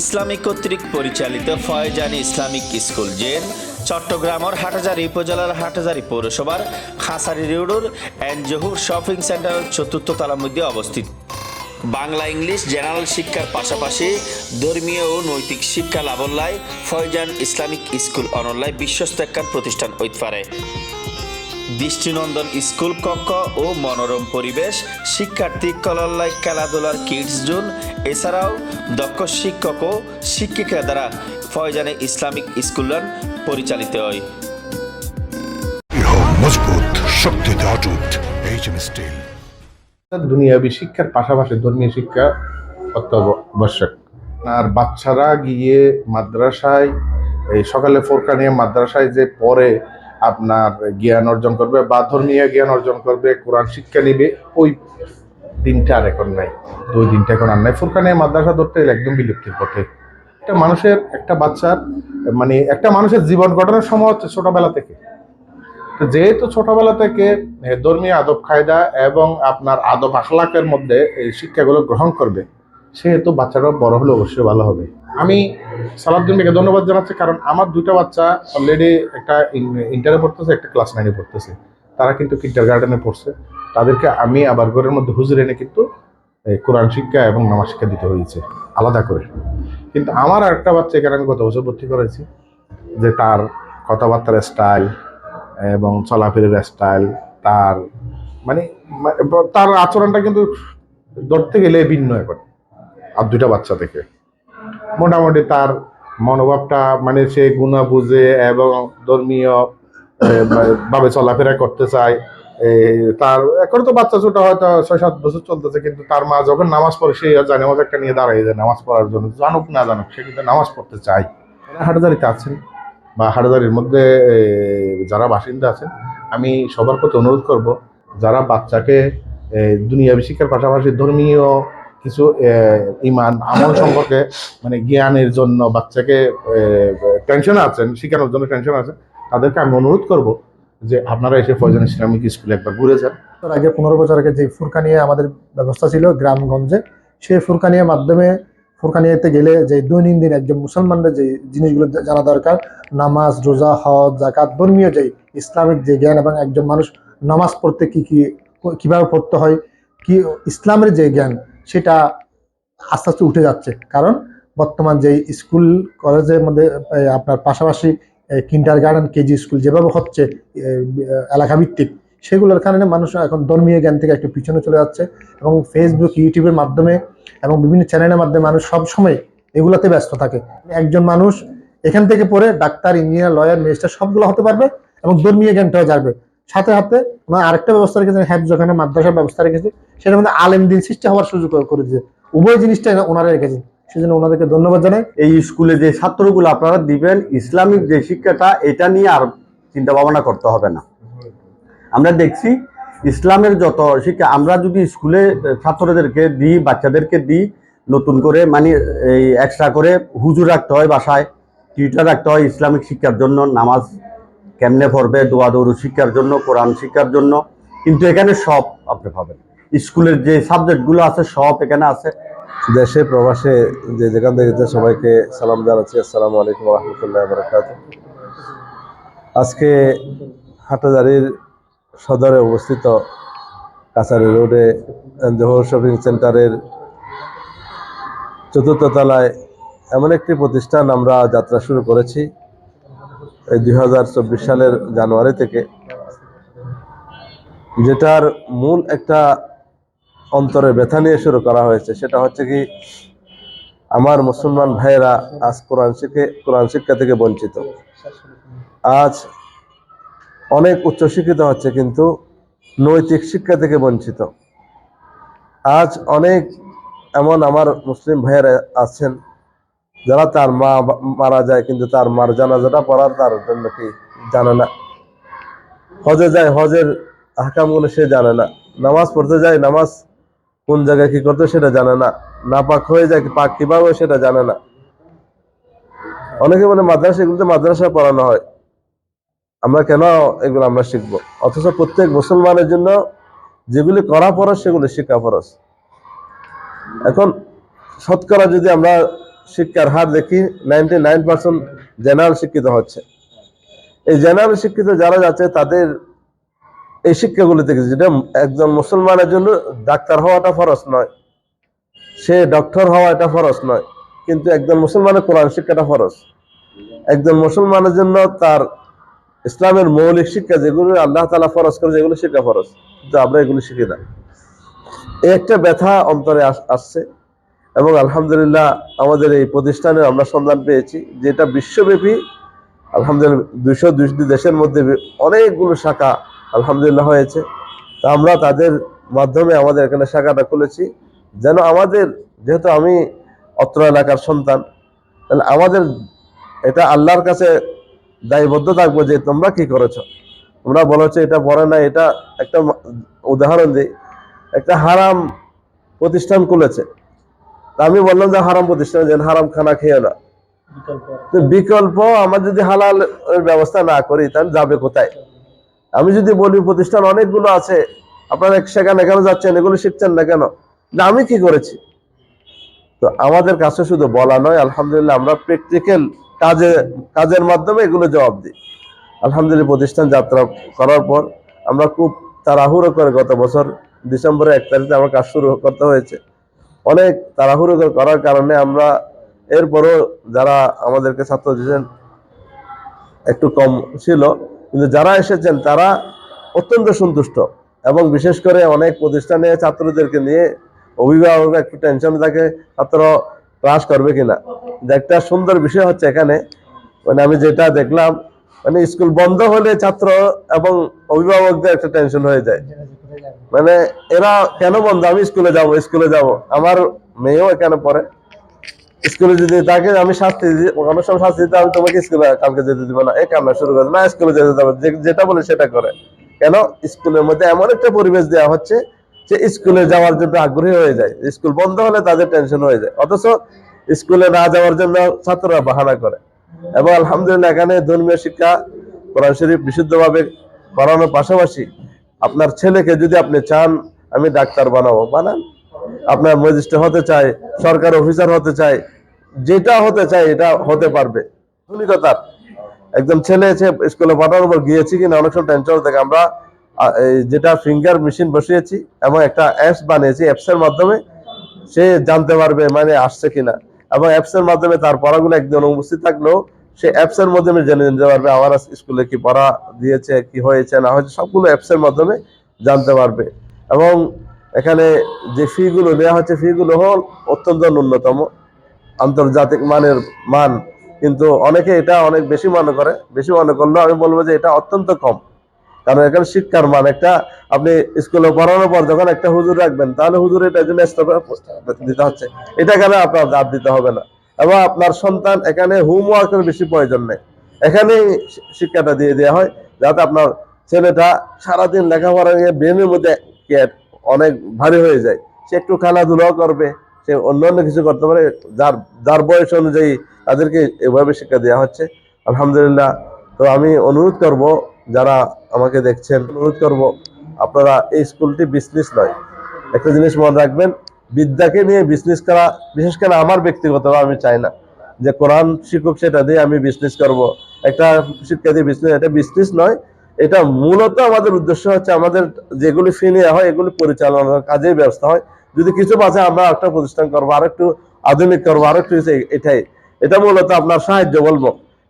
Islamic কর্তৃক পরিচালিত ফয়জানি Islamic school gen চট্টগ্রামের হাটাজারি উপজেলার হাটাজারি পৌরসভার খাসারি রোডের জহুর শপিং সেন্টারের চতুর্থ তলার মধ্যে অবস্থিত। বাংলা ইংলিশ জেনারেল শিক্ষার পাশাপাশি ধর্মীয় ও নৈতিক শিক্ষা লাভল্লায় ফয়জান ইসলামিক স্কুল অনলাইন বিশ্বস্ত একখান প্রতিষ্ঠান হইতে পারে। দৃষ্টিনন্দন স্কুল কক্ষ ও মনোরম পরিবেশ শিক্ষার্থী কলল্লাই খেলাধুলার কিডস জোন এছাড়াও দক্ষ শিক্ষক ও শিক্ষিকা দ্বারা ফয়জানে ইসলামিক স্কুলান পরিচালিত হয়। দৃঢ় মজবুত শক্তিতে অটুট এইচ স্টিল। দুনিয়াবী শিক্ষার পাশাপাশি ধর্মীয় শিক্ষা অত্যাবশ্যক। আর বাচ্চারা গিয়ে মাদ্রাসায় এই সকালে ফোরকা নিয়ে মাদ্রাসায় যে পড়ে আপনার জ্ঞান অর্জন করবে, বা ধর্মীয় জ্ঞান অর্জন করবে, কোরআন শিক্ষা নিবে, ওই দিনটা আর এখন নাই। তো ওই দিনটা এখন আর নাই। ফোরকা নিয়ে মাদ্রাসা ধরতে একদম বিলুপ্তির পথে। একটা মানুষের, একটা বাচ্চার মানে একটা মানুষের জীবন গঠনের সময় হচ্ছে ছোটবেলা থেকে। তো যেহেতু ছোটবেলা থেকে ধর্মীয় আদব কায়দা এবং আপনার আদব আখলাকের মধ্যে এই শিক্ষাগুলো গ্রহণ করবে সেহেতু বাচ্চাটা বড় হলে অবশ্যই ভালো হবে। আমি সালাউদ্দিন ভাইকে ধন্যবাদ জানাচ্ছি কারণ আমার দুটো বাচ্চা অলরেডি একটা ইন্টারে পড়তেছে, একটা ক্লাস নাইনে পড়তেছে। তারা কিন্তু কিন্টার গার্ডেনে পড়ছে। তাদেরকে আমি আবার ঘরের মধ্যে হুজুর এনে কিন্তু কোরআন শিক্ষা এবং নামাজ শিক্ষা দিতে হয়েছে, আলাদা করে। কিন্তু আমার আর একটা বাচ্চা এখানে আমি গত বছর ভর্তি করেছি, যে তার কথাবার্তার স্টাইল এবং চলাফেরের স্টাইল তার মানে তার আচরণটা কিন্তু ধরতে গেলে ভিন্ন এখন আর দুটা বাচ্চা থেকে মোটামুটি তার মনোভাবটা মানে সে গুণা বুঝে এবং ধর্মীয় ভাবে চলাফেরা করতে চায়। তার এখন তো বাচ্চা ছোট হয়তো ছয় সাত বছর চলতেছে কিন্তু তার মা যখন নামাজ পড়ে সে জানামাজ একটা নিয়ে দাঁড়ায় যায় নামাজ পড়ার জন্য। জানুক না জানুক সে কিন্তু নামাজ পড়তে চায়। হাটাদারিতে আছেন বা হাটাদারির মধ্যে যারা বাসিন্দা আছেন আমি সবার প্রতি অনুরোধ করব যারা বাচ্চাকে এ, দুনিয়াবী শিক্ষার পাশাপাশি ধর্মীয় কিছু ইমান আমল সম্পর্কে মানে জ্ঞানের জন্য বাচ্চাকে টেনশন আছেন শেখানোর জন্য টেনশন আছে তাদেরকে আমি অনুরোধ করব যে আপনারা এসে ফয়জান ইসলামিক স্কুলে একবার ঘুরে যান। বছর আগে পনেরো বছর আগে যে ফুরকানিয়া আমাদের ব্যবস্থা ছিল গ্রামগঞ্জে সেই ফুরকানিয়ার মাধ্যমে ফুরকানিয়াতে গেলে যে দৈনন্দিন একজন মুসলমানদের যে জিনিসগুলো জানা দরকার নামাজ রোজা হজ জাকাত ধর্মীয় যে ইসলামিক যে জ্ঞান এবং একজন মানুষ নামাজ পড়তে কি কি কীভাবে পড়তে হয় কি ইসলামের যে জ্ঞান সেটা আস্তে আস্তে উঠে যাচ্ছে। কারণ বর্তমান যে স্কুল কলেজের মধ্যে আপনার পাশাপাশি কিন্ডার গার্ডেন কেজি স্কুল যেভাবে হচ্ছে এ, এলাকা ভিত্তিক সেগুলোর কারণে মানুষ এখন ধর্মীয় জ্ঞান থেকে একটু পিছনে চলে যাচ্ছে এবং ফেসবুক ইউটিউবের মাধ্যমে এবং বিভিন্ন চ্যানেলের মাধ্যমে মানুষ সব সময় এগুলোতে ব্যস্ত থাকে। একজন মানুষ এখান থেকে পড়ে ডাক্তার ইঞ্জিনিয়ার লয়ার ম্যাজিস্ট্রেট সবগুলো হতে পারবে এবং ধর্মীয় জ্ঞানটাও যাবে সাথে সাথে আরেকটা ব্যবস্থা রেখেছেন হ্যাপ যেখানে মাদ্রাসার ব্যবস্থা রেখেছে, সেটার মধ্যে আলেম দিন সৃষ্টি হওয়ার সুযোগ করে দিয়েছে। উভয় জিনিসটা ওনারা রেখেছেন। সেজন্য ওনাদেরকে ধন্যবাদ জানাই। এই স্কুলে যে ছাত্রগুলো আপনারা দিবেন, ইসলামিক যে শিক্ষাটা, এটা নিয়ে আর চিন্তা ভাবনা করতে হবে না। আমরা দেখছি ইসলামের যত শিক্ষা, আমরা যদি স্কুলে ছাত্রদেরকে দিই, বাচ্চাদেরকে দিই, নতুন করে মানে এই এক্সট্রা করে হুজুর রাখতে হয় বাসায় টিউটার রাখতে হয় ইসলামিক শিক্ষার জন্য, নামাজ কেমনে পড়বে দোয়া দৌড়ু শিক্ষার জন্য, কোরআন শিক্ষার জন্য। কিন্তু এখানে সব আপনি পাবেন। স্কুলের যে সাবজেক্টগুলো আছে, সব এখানে আছে। দেশে, প্রবাসে, যে যেখান থেকে সবাইকে সালাম জানাচ্ছি। আসসালামু আলাইকুম রহমতুল্লাহ বরকাত আজকে হাটাজারির সদরে অবস্থিত কাছারি রোডে জোহর শপিং সেন্টারের চতুর্থ তলায় এমন একটি প্রতিষ্ঠান আমরা যাত্রা শুরু করেছি। এই দুই সালের জানুয়ারি থেকে, যেটার মূল একটা অন্তরে ব্যথা নিয়ে শুরু করা হয়েছে, সেটা হচ্ছে কি আমার মুসলমান ভাইয়েরা আজ কোরআন শিখে, কোরআন শিক্ষা থেকে বঞ্চিত। আজ অনেক উচ্চশিক্ষিত হচ্ছে, কিন্তু নৈতিক শিক্ষা থেকে বঞ্চিত। আজ অনেক এমন আমার মুসলিম ভাইয়েরা আছেন যারা তার মা মারা যায়, কিন্তু তার মার জানাজাটা পড়ার তার জন্য কি জানে না। হজে যায়, হজের হাকামগুলো সে জানে না। নামাজ পড়তে যায়, নামাজ কোন জায়গায় কি করতে সেটা জানে না। না পাক হয়ে যায়, পাক কীভাবে সেটা জানে না। অনেকে মানে মাদ্রাসা এগুলোতে মাদ্রাসা পড়ানো হয়। আমরা কেন এগুলো আমরা শিখব? অথচ প্রত্যেক মুসলমানের জন্য যেগুলি করা ফরজ, সেগুলি শিক্ষা ফরজ। এখন শতকরা যদি আমরা শিক্ষার হার দেখি নাইনটি নাইন পার্সেন্ট জেনারেল শিক্ষিত হচ্ছে। এই জেনারেল শিক্ষিত যারা যাচ্ছে, তাদের এই শিক্ষাগুলি থেকে যেটা একজন মুসলমানের জন্য ডাক্তার হওয়াটা ফরজ নয়, সে ডক্টর হওয়া এটা ফরজ নয়, কিন্তু একজন মুসলমানের কোরআন শিক্ষাটা ফরজ। একজন মুসলমানের জন্য তার ইসলামের মৌলিক শিক্ষা যেগুলো আল্লাহ তালা ফরজ করে, যেগুলো শিক্ষা ফরজ, কিন্তু আমরা এগুলো শিখি না। একটা ব্যথা অন্তরে আস- আসছে। এবং আলহামদুলিল্লাহ আমাদের এই প্রতিষ্ঠানে আমরা সন্ধান পেয়েছি, যেটা বিশ্বব্যাপী, আলহামদুলিল্লাহ দুইশো দুইশো দেশের মধ্যে অনেকগুলো শাখা আলহামদুলিল্লাহ হয়েছে। তা আমরা তাদের মাধ্যমে আমাদের এখানে শাখাটা খুলেছি। যেন আমাদের, যেহেতু আমি অত্র এলাকার সন্তান, তাহলে আমাদের এটা আল্লাহর কাছে দায়বদ্ধ থাকব যে তোমরা কি করেছ? তোমরা বলেছ এটা পড়ে না, এটা একটা উদাহরণ দিই। একটা হারাম প্রতিষ্ঠান খুলেছে। আমি বললাম যে হারাম প্রতিষ্ঠান যেন হারাম খানা খেয়ে না। তো বিকল্প আমার যদি হালাল ব্যবস্থা না করি তাহলে যাবে কোথায়? আমি যদি বলি প্রতিষ্ঠান অনেকগুলো আছে আপনারা সেখানে কেন যাচ্ছেন এগুলো শিখছেন না কেন? না আমি কি করেছি? তো আমাদের কাছে শুধু বলা নয় আলহামদুলিল্লাহ আমরা প্র্যাকটিক্যাল কাজে কাজের মাধ্যমে এগুলো জবাব দিই। আলহামদুলিল্লাহ প্রতিষ্ঠান যাত্রা করার পর আমরা খুব তাড়াহুড়ো করে গত বছর ডিসেম্বরের এক তারিখে আমার কাজ শুরু করতে হয়েছে। অনেক তাড়াহুড়ো করার কারণে আমরা এরপরও যারা আমাদেরকে ছাত্র দিয়েছেন একটু কম ছিল, কিন্তু যারা এসেছেন তারা অত্যন্ত সন্তুষ্ট এবং বিশেষ করে অনেক প্রতিষ্ঠানে ছাত্রদেরকে নিয়ে অভিভাবকরা একটু টেনশন থাকে, ছাত্র ক্লাস করবে কিনা। একটা সুন্দর বিষয় হচ্ছে এখানে মানে আমি যেটা দেখলাম মানে স্কুল বন্ধ হলে ছাত্র এবং অভিভাবকদের একটা টেনশন হয়ে যায়। মানে এরা কেন বন্ধ? আমি স্কুলে যাব স্কুলে যাব। আমার মেয়েও এখানে পড়ে। স্কুলে যদি তাকে আমি শাস্তি দিই অনেক সময় শাস্তি দিতে আমি তোমাকে স্কুলে কালকে যেতে দিব না। এই কান্না শুরু করে না, স্কুলে যেতে দেবো যেটা বলে সেটা করে। কেন? স্কুলের মধ্যে এমন একটা পরিবেশ দেওয়া হচ্ছে যে স্কুলে যাওয়ার জন্য আগ্রহী হয়ে যায়। স্কুল বন্ধ হলে তাদের টেনশন হয়ে যায়। অথচ স্কুলে না যাওয়ার জন্য ছাত্ররা বাহানা করে। এবং আলহামদুলিল্লাহ, এখানে ধর্মীয় শিক্ষা, কোরআন শরীফ বিশুদ্ধভাবে করানোর পাশাপাশি আপনার ছেলেকে যদি আপনি চান, আমি ডাক্তার বানাবো। বানান। আপনার ম্যাজিস্ট্রেট হতে চায়, সরকার অফিসার হতে চায়, যেটা হতে চায়, এটা হতে পারবে। আধুনিকতার একজন ছেলে এসে স্কুলে পাঠানোর পর গিয়েছি কিনা, অনেক সময় টেনশন থাকে। আমরা যেটা ফিঙ্গার মেশিন বসিয়েছি এবং একটা অ্যাপস বানিয়েছি অ্যাপস এর মাধ্যমে সে জানতে পারবে মানে আসছে কিনা। এবং অ্যাপস এর মাধ্যমে তার পড়াগুলো একদিন অনুপস্থিত থাকলেও মাধ্যমে জেনে নিতে পারবে স্কুলে কি পড়া দিয়েছে, কি হয়েছে, না হয়েছে, সবগুলো মাধ্যমে জানতে পারবে। এবং এখানে যে ফি গুলো নেওয়া হচ্ছে ফি গুলো হল অত্যন্ত ন্যূনতম, আন্তর্জাতিক মানের মান। কিন্তু অনেকে এটা অনেক বেশি মনে করে, বেশি মনে করলেও আমি বলব যে এটা অত্যন্ত কম। কারণ এখানে শিক্ষার মান একটা, আপনি স্কুলে পড়ানোর পর যখন একটা হুজুর রাখবেন, তাহলে হুজুর এটা জন্য দিতে হচ্ছে। এটা কেন আপনার দাঁত দিতে হবে না? এবং আপনার সন্তান এখানে হোমওয়ার্কের বেশি প্রয়োজন নেই। এখানেই শিক্ষাটা দিয়ে দেওয়া হয়, যাতে আপনার ছেলেটা সারাদিন লেখাপড়া নিয়ে ব্রেনের মধ্যে অনেক ভারী হয়ে যায়। সে একটু খেলাধুলাও করবে, সে অন্যান্য কিছু করতে পারে, যার যার বয়স অনুযায়ী তাদেরকে এভাবে শিক্ষা দেওয়া হচ্ছে। আলহামদুলিল্লাহ, তো আমি অনুরোধ করব, যারা আমাকে দেখছেন, অনুরোধ করব, আপনারা এই স্কুলটি বিজনেস নয়। একটা জিনিস মনে রাখবেন বিদ্যাকে নিয়ে বিজনেস করা, বিশেষ করে আমার ব্যক্তিগত আমি চাই না যে কোরআন শিক্ষক সেটা দিয়ে আমি বিজনেস করব। একটা দিয়ে বিজনেস এটা বিজনেস নয়, এটা মূলত আমাদের উদ্দেশ্য হচ্ছে আমাদের যেগুলি ফি নেওয়া হয়, এগুলি পরিচালনার কাজেই ব্যবস্থা হয়। যদি কিছু বাঁচে আমরা একটা প্রতিষ্ঠান করব আর একটু আধুনিক করব আর একটু এটাই। এটা মূলত আপনার সাহায্য বলব,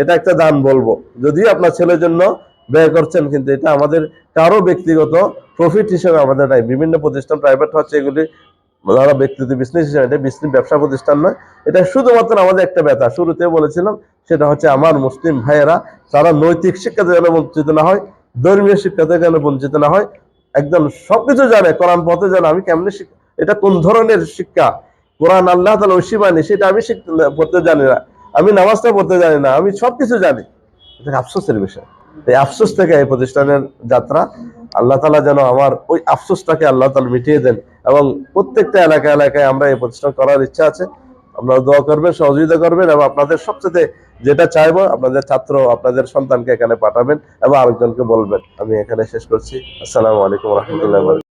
এটা একটা দান বলব। যদিও আপনার ছেলের জন্য ব্যয় করছেন, কিন্তু এটা আমাদের কারও ব্যক্তিগত প্রফিট হিসেবে আমাদের নাই। বিভিন্ন প্রতিষ্ঠান প্রাইভেট হচ্ছে এগুলি যারা ব্যক্তিগত বিজনেস হিসেবে এটা বিজনেস ব্যবসা প্রতিষ্ঠান নয়, এটা শুধুমাত্র আমাদের একটা ব্যথা। শুরুতে বলেছিলাম, সেটা হচ্ছে আমার মুসলিম ভাইয়েরা তারা নৈতিক শিক্ষা যেন বঞ্চিত না হয়, ধর্মীয় শিক্ষা থেকে যেন বঞ্চিত না হয়, একদম সবকিছু জানে, কোরআন পথে জানে আমি কেমনি এটা কোন ধরনের শিক্ষা? কোরআন, আল্লাহ তালা ঐশী বাণী সেটা আমি পড়তে জানি না। আমি নামাজটা পড়তে জানি না, আমি সবকিছু জানি। এটা আফসোসের বিষয়। এই আফসোস থেকে এই প্রতিষ্ঠানের যাত্রা, আল্লাহ তালা যেন আমার ওই আফসোসটাকে আল্লাহ তালা মিটিয়ে দেন। এবং প্রত্যেকটা এলাকা এলাকায় আমরা এই প্রতিষ্ঠান করার ইচ্ছা আছে। আপনারা দোয়া করবেন, সহযোগিতা করবেন এবং আপনাদের সবচেয়ে যেটা চাইব, আপনাদের ছাত্র, আপনাদের সন্তানকে এখানে পাঠাবেন এবং আরেকজনকে বলবেন। আমি এখানে শেষ করছি। আসসালামু আলাইকুম রহমতুল্লাহ